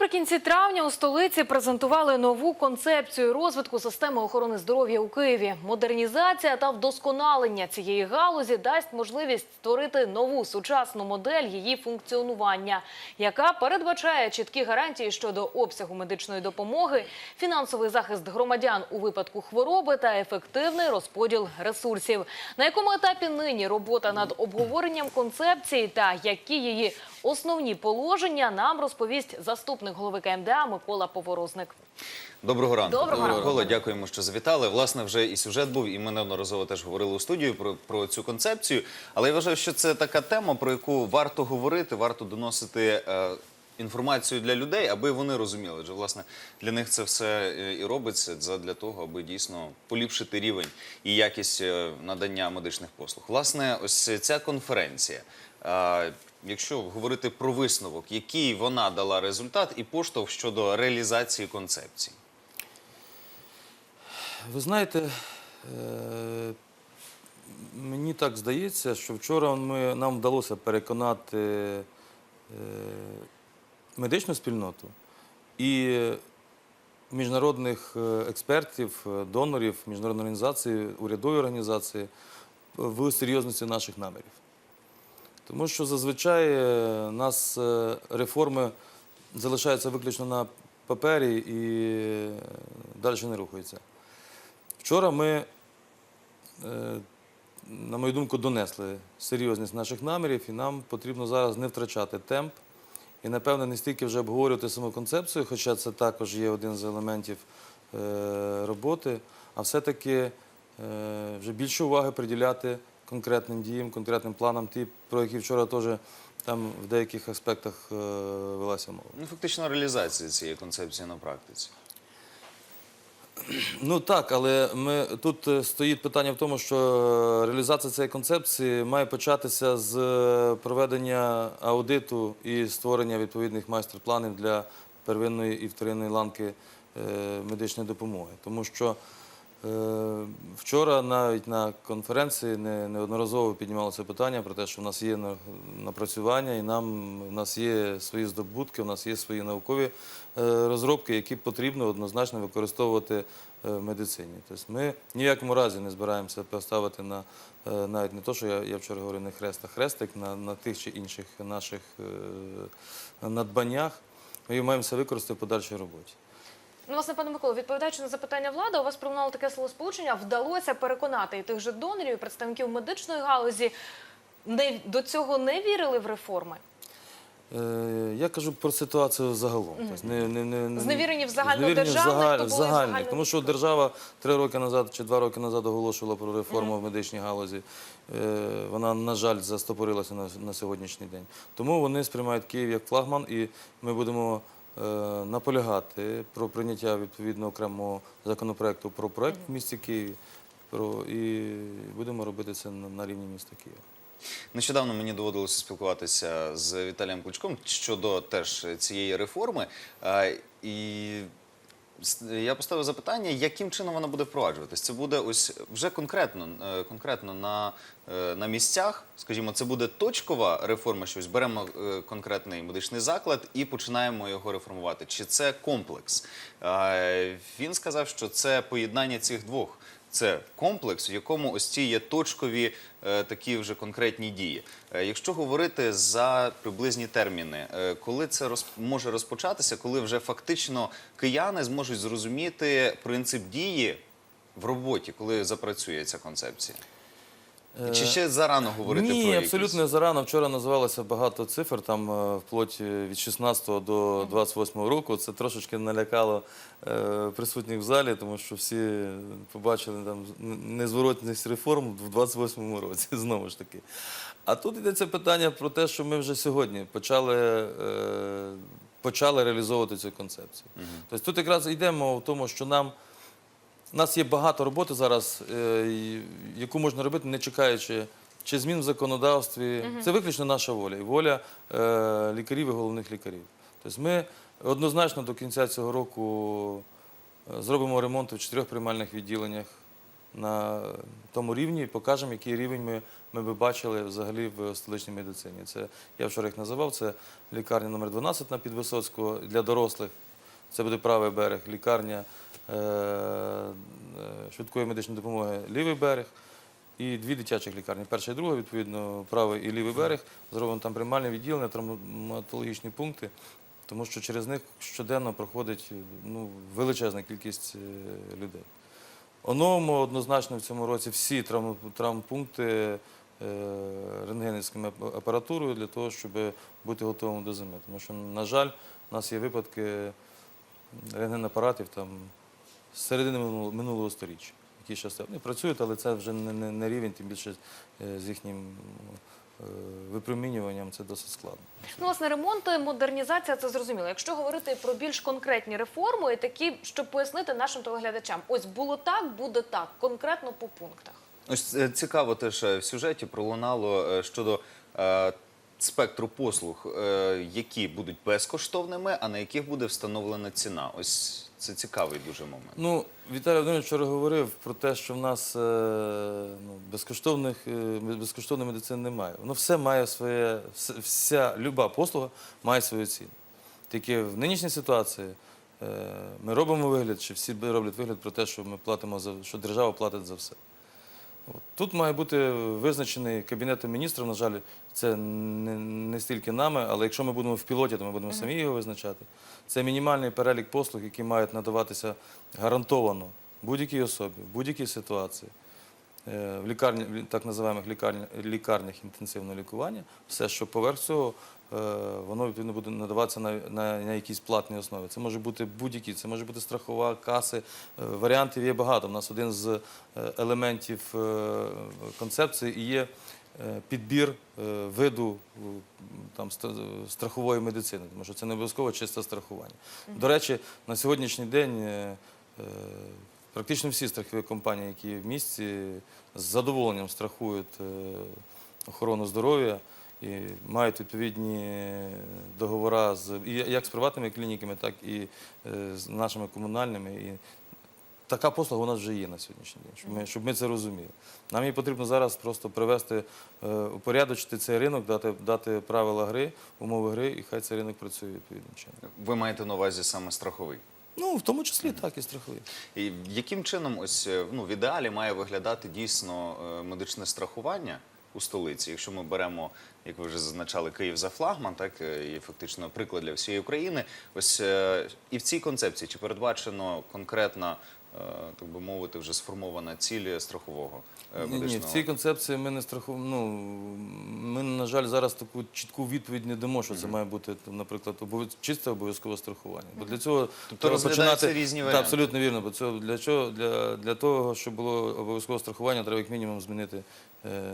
Наприкінці травня у столиці презентували нову концепцію розвитку системи охорони здоров'я у Києві. Модернізація та вдосконалення цієї галузі дасть можливість створити нову сучасну модель її функціонування, яка передбачає чіткі гарантії щодо обсягу медичної допомоги, фінансовий захист громадян у випадку хвороби та ефективний розподіл ресурсів. На якому етапі нині робота над обговоренням концепції та які її основні положення нам розповість заступник голови КМДА Микола Поворозник. Доброго ранку. Доброго ранку. Микола, дякуємо, що завітали. Власне, вже і сюжет був, і ми неодноразово теж говорили у студію про, про цю концепцію. Але я вважаю, що це така тема, про яку варто говорити, варто доносити. Е, Інформацію для людей, аби вони розуміли, адже власне для них це все е, і робиться для того, аби дійсно поліпшити рівень і якість е, надання медичних послуг. Власне, ось ця конференція. Якщо говорити про висновок, який вона дала результат і поштовх щодо реалізації концепції. Ви знаєте, е, мені так здається, що вчора нам вдалося переконати е, медичну спільноту і міжнародних е, експертів, донорів, міжнародної організації, урядові організації в серйозності наших намірів. Тому що зазвичай е, нас е, реформи залишаються виключно на папері і е, далі не рухаються. Вчора ми, на мою думку, донесли серйозність наших намірів, і нам потрібно зараз не втрачати темп. І, напевно, не стільки вже обговорювати саму концепцію, хоча це також є один з елементів роботи, а все-таки вже більше уваги приділяти конкретним діям, конкретним планам, ті, про які вчора теж там в деяких аспектах е, велася мова. Ну, фактично реалізація цієї концепції на практиці. Ну так, але ми тут е, стоїть питання в тому, що е, реалізація цієї концепції має початися з проведення аудиту і створення відповідних майстер-планів для первинної і вторинної ланки медичної допомоги. Тому що вчора навіть на конференції неодноразово піднімалося питання про те, що в нас є на- напрацювання, і нам в нас є свої здобутки, у нас є свої наукові е, розробки, які потрібно однозначно використовувати е, в медицині. Тобто ми ні в якому разі не збираємося поставити на е, навіть не то, що я, вчора говорив не хрест, а хрестик на, на тих чи інших наших е, надбаннях. Ми маємо все використати в подальшій роботі. Ну, власне, пане Миколо, відповідаючи на запитання влади, у вас пролунало таке словосполучення. Вдалося переконати і тих же донорів, і представників медичної галузі. Не до цього не вірили в реформи. Е, Я кажу про ситуацію загалом. Тобто не, не, не, не- Зневірені в зневірені в загальнодержавних, загаль- то були загальних. Тому що держава три роки назад чи два роки назад оголошувала про реформу в медичній галузі. Е, Вона, на жаль, застопорилася на, на сьогоднішній день. Тому вони сприймають Київ як флагман, і ми будемо наполягати про прийняття відповідно окремого законопроекту про проект в місті Києві. Про, і будемо робити це на, рівні міста Києва. Нещодавно мені доводилося спілкуватися з Віталієм Кличком щодо теж цієї реформи. Е, І я поставив запитання, яким чином вона буде впроваджуватись. Це буде ось вже конкретно, е, конкретно на, е, на місцях. Скажімо, це буде точкова реформа. Щось беремо е, конкретний медичний заклад і починаємо його реформувати. Чи це комплекс? Він сказав, що це поєднання цих двох. Це комплекс, в якому ось ці є точкові е, такі вже конкретні дії. Е, якщо говорити за приблизні терміни, е, коли це роз, може розпочатися, коли вже фактично кияни зможуть зрозуміти принцип дії в роботі, коли запрацює ця концепція? Чи ще зарано говорити Ні, про абсолютно зарано. Вчора називалося багато цифр, там е, вплоть е, від 16 до 28 року. Це трошечки налякало е, присутніх в залі, тому що всі побачили там незворотність реформ в 28 році, знову ж таки. А тут йдеться питання про те, що ми вже сьогодні почали, е, почали реалізовувати цю концепцію. Тобто тут якраз йдемо в тому, що нам. У нас є багато роботи зараз, е, яку можна робити, не чекаючи чи змін в законодавстві. Це виключно наша воля і воля е, лікарів і головних лікарів. Тобто ми однозначно до кінця цього року е, зробимо ремонт в чотирьох приймальних відділеннях на тому рівні і покажемо, який рівень ми, ми би бачили взагалі в столичній медицині. Це я вчора їх називав. Це лікарня номер 12 на Підвисоцького для дорослих. Це буде правий берег, лікарня швидкої медичної допомоги лівий берег. І дві дитячих лікарні. Перша і друга, відповідно, правий і лівий берег. Зроблено там приймальне відділення, травматологічні пункти, тому що через них щоденно проходить ну, величезна кількість е, людей. Оновимо однозначно в цьому році всі травм, травмпункти е, рентгенівськими апаратурою для того, щоб бути готовим до зими. Тому що, на жаль, у нас є випадки рентген-апаратів там з середини минулого, минулого сторіччя, які зараз вони працюють, але це вже не, не, не рівень, тим більше е, з їхнім е, випромінюванням це досить складно. Ну, власне, ремонт, і модернізація це зрозуміло. Якщо говорити про більш конкретні реформи, такі, щоб пояснити нашим телеглядачам, ось було так, буде так, конкретно по пунктах. Ось е, цікаво теж в сюжеті пролунало щодо е, спектру послуг, е, які будуть безкоштовними, а на яких буде встановлена ціна. Ось це цікавий дуже момент. Ну, Віталій Володимирович вчора говорив про те, що в нас е, ну, безкоштовних, е, безкоштовної медицини немає. Воно все має своє, вся люба послуга має свою ціну. Тільки в нинішній ситуації е, ми робимо вигляд, чи всі роблять вигляд про те, що ми платимо за що держава платить за все. Тут має бути визначений Кабінетом міністрів, на жаль, це не, не стільки нами, але якщо ми будемо в пілоті, то ми будемо самі його визначати. Це мінімальний перелік послуг, які мають надаватися гарантовано будь-якій особі, в будь-якій ситуації. Е, В лікарні, в так називаємих лікарня, лікарнях інтенсивного лікування, все, що поверх цього, е, воно відповідно буде надаватися на, на, на якійсь платній основі. Це може бути будь-які, це може бути страхова, каси. Е, Варіантів є багато. У нас один з елементів концепції є підбір виду там, страхової медицини, тому що це не обов'язково чисте страхування. До речі, на сьогоднішній день практично всі страхові компанії, які в місті, з задоволенням страхують е, охорону здоров'я і мають відповідні договори з як з приватними клініками, так і е, з нашими комунальними. І така послуга у нас вже є на сьогоднішній день, щоб ми, щоб ми це розуміли. Нам її потрібно зараз просто привести, е, упорядочити цей ринок, дати, дати правила гри, умови гри, і хай цей ринок працює відповідним чином. Ви маєте на увазі саме страховий. Ну, в тому числі так і страхові. І яким чином, ось е, ну в ідеалі має виглядати дійсно е, медичне страхування у столиці? Якщо ми беремо, як ви вже зазначали, Київ за флагман, так е, і фактично приклад для всієї України. Ось і в цій концепції чи передбачено конкретна, так би мовити, вже сформована ціль страхового е, Ні, ні, в цій концепції ми не страхуємо. Ну, ми, на жаль, зараз таку чітку відповідь не дамо, що це має бути, наприклад, обов'яз- чисте обов'язкове страхування. Бо для цього Тобто розглядаються різні Так, варіанти. абсолютно вірно. Бо цього, для, чого, для, для того, щоб було обов'язкове страхування, треба як мінімум змінити е,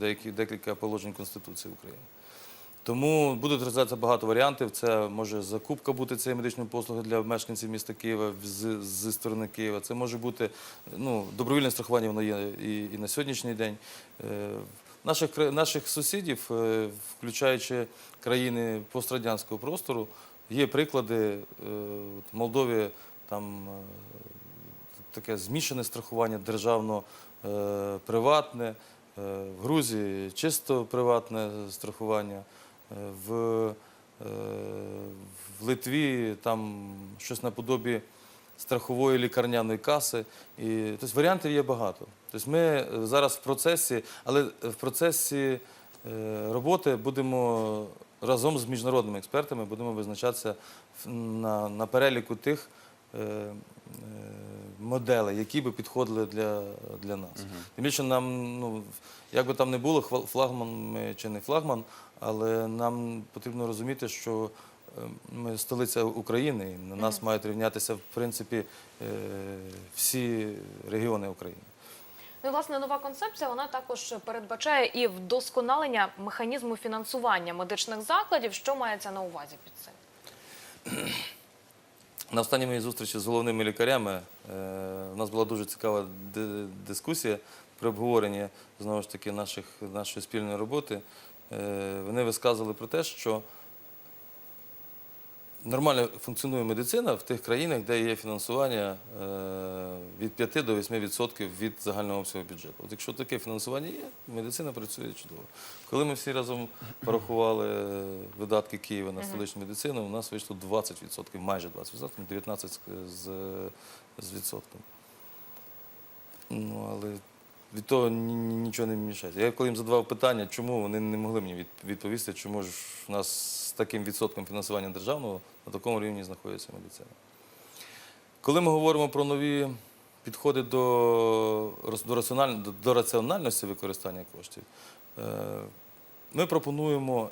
деякі, декілька положень Конституції України. Тому будуть розглядатися багато варіантів. Це може закупка бути цієї медичної послуги для мешканців міста Києва з, зі сторони Києва. Це може бути ну, добровільне страхування, воно є і, на сьогоднішній день. Е, Наших, наших сусідів, е, включаючи країни пострадянського простору, є приклади е, в Молдові там таке змішане страхування державно-приватне, в Грузії чисто приватне страхування, в, е, в Литві там щось наподобі страхової лікарняної каси. І, тобто варіантів є багато. Тобто ми е, зараз в процесі, але в процесі е, роботи будемо разом з міжнародними експертами будемо визначатися на, на переліку тих е, моделей, які би підходили для, для нас. Тим більше нам, ну, як би там не було, хва- флагман ми чи не флагман, але нам потрібно розуміти, що е, ми столиця України, і на нас мають рівнятися, в принципі, е, всі регіони України. Ну, власне, нова концепція вона також передбачає і вдосконалення механізму фінансування медичних закладів. Що мається на увазі під цим? На останній моїй зустрічі з головними лікарями е, у нас була дуже цікава дискусія при обговоренні знову ж таки наших, нашої спільної роботи. Е, вони висказували про те, що нормально функціонує медицина в тих країнах, де є фінансування е, від 5 до 8% від загального обсягу бюджету. От якщо таке фінансування є, медицина працює чудово. Коли ми всі разом порахували е, видатки Києва на столичну медицину, у нас вийшло 20%, майже 20%, 19% з, з відсотком. Ну, але від того ні- ні- нічого не мішається. Я коли їм задавав питання, чому вони не могли мені відповісти, чому ж у нас з таким відсотком фінансування державного на такому рівні знаходиться медицина. Коли ми говоримо про нові підходи до, до, раціональ- до раціональності використання коштів, е, ми пропонуємо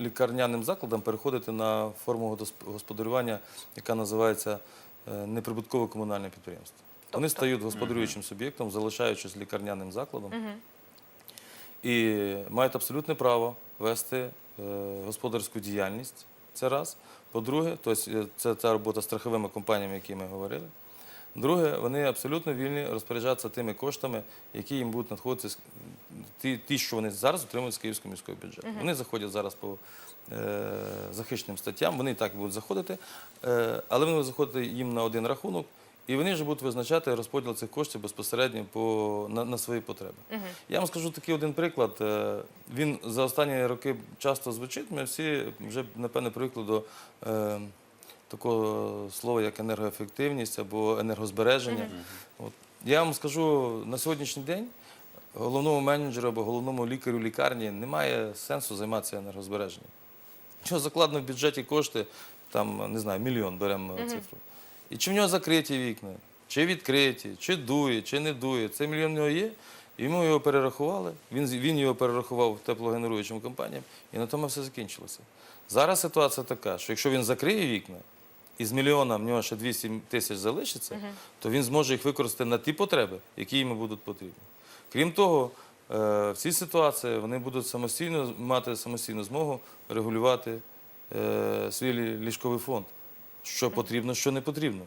лікарняним закладам переходити на форму господарювання, яка називається е, неприбуткове комунальне підприємство. Вони стають господарюючим суб'єктом, залишаючись лікарняним закладом, і мають абсолютне право вести е, господарську діяльність. Це раз. По-друге, тобто е, це та робота з страховими компаніями, які ми говорили. Друге, вони абсолютно вільні розпоряджатися тими коштами, які їм будуть надходити ті, що вони зараз отримують з Київського міського бюджету. Вони заходять зараз по е, захищеним статтям, вони і так будуть заходити, е, але вони будуть заходити їм на один рахунок, і вони вже будуть визначати розподіл цих коштів безпосередньо по, на, на свої потреби. Я вам скажу такий один приклад. Е, Він за останні роки часто звучить. Ми всі вже, напевно, привикли до е, такого слова, як енергоефективність або енергозбереження. От. Я вам скажу, на сьогоднішній день головному менеджеру або головному лікарю лікарні немає сенсу займатися енергозбереженням. Що закладено в бюджеті кошти, там, не знаю, мільйон беремо цифру. І чи в нього закриті вікна, чи відкриті, чи дує, чи не дує. Цей мільйон в нього є, йому його перерахували, він, він його перерахував теплогенеруючим компаніям, і на тому все закінчилося. Зараз ситуація така, що якщо він закриє вікна, і з мільйона в нього ще 200 тисяч залишиться, то він зможе їх використати на ті потреби, які йому будуть потрібні. Крім того, е, в цій ситуації вони будуть самостійно мати самостійну змогу регулювати е, свій ліжковий фонд, що потрібно, що не потрібно.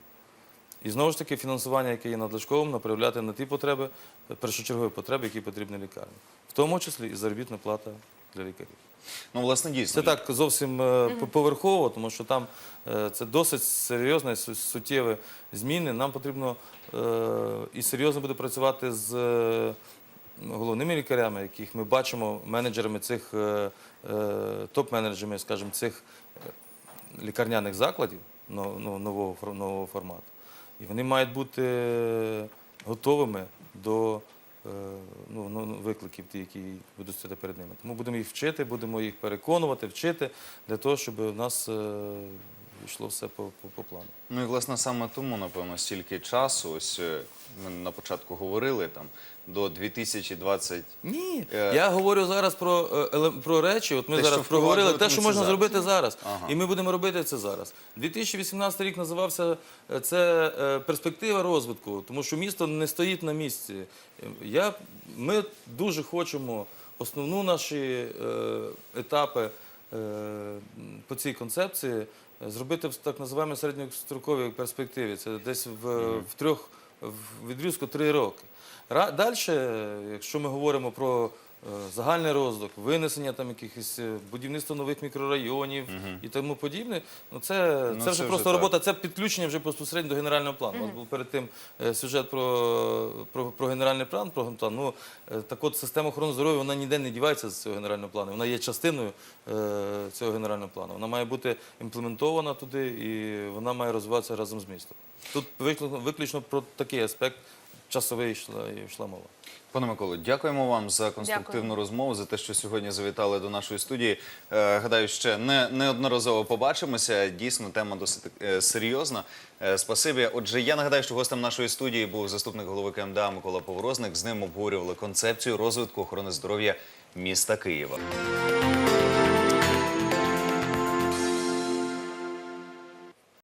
І знову ж таки, фінансування, яке є надлишковим, направляти на ті потреби, е, першочергові потреби, які потрібні лікарні, в тому числі і заробітна плата для лікарів. Ну, власне, дійсно. Це так зовсім е, поверхово, тому що там е, це досить серйозні, суттєві зміни. Нам потрібно і серйозно буде працювати з головними лікарями, яких ми бачимо менеджерами цих топ-менеджерами, скажімо, цих лікарняних закладів нового, нового формату. І вони мають бути готовими до е, ну, ну, ну, викликів, ті, які будуть стояти перед ними. Тому будемо їх вчити, будемо їх переконувати, вчити для того, щоб у нас е, йшло все по, по, по плану. Ну і власне саме тому, напевно, стільки часу. Ось е, ми на початку говорили там до 2020 Ні, Е, я говорю зараз про, е, про речі. От ми Те, зараз проговорили те, що можна зараз. зробити зараз. Ага. І ми будемо робити це зараз. 2018 рік називався е, це е, перспектива розвитку, тому що місто не стоїть на місці. Я, ми дуже хочемо основну наші е, етапи по цій концепції зробити в так називаємо середньостроковій перспективі. Це десь в, в трьох в відрізку три роки. Далі, якщо ми говоримо про загальний розвиток, винесення там якихось е, будівництво нових мікрорайонів і тому подібне, ну це, Ну, це це вже вже просто так. робота, це підключення вже безпосередньо до генерального плану. У нас був перед тим е, сюжет про, про, про генеральний план. Про план. Ну, е, так от система охорони здоров'я вона ніде не дівається з цього генерального плану. Вона є частиною е, цього генерального плану. Вона має бути імплементована туди і вона має розвиватися разом з містом. Тут виключно, виключно про такий аспект часовий йшла, йшла мова. Пане Миколо, дякуємо вам за конструктивну Дякую. розмову, за те, що сьогодні завітали до нашої студії. Е, гадаю, ще не неодноразово побачимося. Дійсно, тема досить е, серйозна. Е, спасибі. Отже, я нагадаю, що гостем нашої студії був заступник голови КМДА Микола Поворозник. З ним обговорювали концепцію розвитку охорони здоров'я міста Києва.